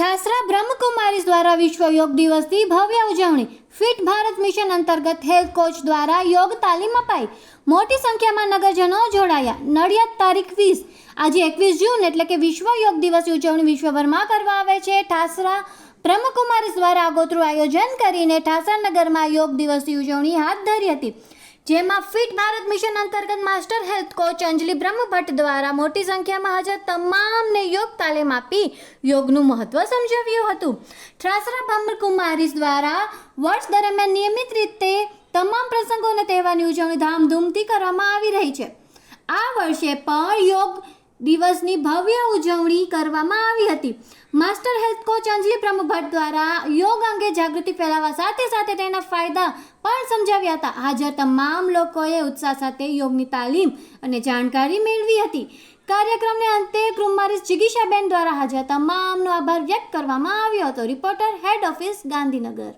બ્રહ્મકુમારીઝ દ્વારા વિશ્વ યોગ દિવસની ભવ્ય ઉજવણી ફિટ ભારત મિશન અંતર્ગત હેલ્થ કોચ દ્વારા યોગ તાલીમ અપાઈ. મોટી સંખ્યામાં નગરજનો જોડાયા. નડિયાદ તારીખ વીસ, આજે એકવીસ જૂન એટલે કે વિશ્વ યોગ દિવસની ઉજવણી વિશ્વભરમાં કરવા આવે છે. ઠાસરા બ્રહ્મકુમારીઝ દ્વારા આગોતરું આયોજન કરીને ઠાસરા નગરમાં યોગ દિવસની ઉજવણી હાથ ધરી હતી. જેમાં ફિટ ભારત મિશન અંતર્ગત master health coach Anjali Brahmbhatt દ્વારા મોટી સંખ્યામાં હાજર તમામને યોગ તાલીમ આપી યોગનું મહત્વ સમજાવ્યું હતું. ઠાસરા બ્રહ્મકુમારીઝ દ્વારા વર્ષ દરમિયાન નિયમિત રીતે તમામ પ્રસંગો અને તહેવારની ઉજવણી ધામધૂમથી કરવામાં આવી રહી છે. આ વર્ષે પણ યોગ દિવસની ભવ્ય ઉજવણી કરવામાં આવી હતી. Master health coach Anjali Brahmbhatt દ્વારા યોગ અંગે જાગૃતિ ફેલાવવા સાથે સાથે તેના ફાયદા પણ સમજાવ્યા હતા. હાજર તમામ લોકોએ ઉત્સાહ સાથે યોગની તાલીમ અને જાણકારી મેળવી હતી. કાર્યક્રમને અંતે કુમારી જિગીશાબેન દ્વારા હાજર તમામનો આભાર વ્યક્ત કરવામાં આવ્યો હતો. Reporter head office Gandhinagar.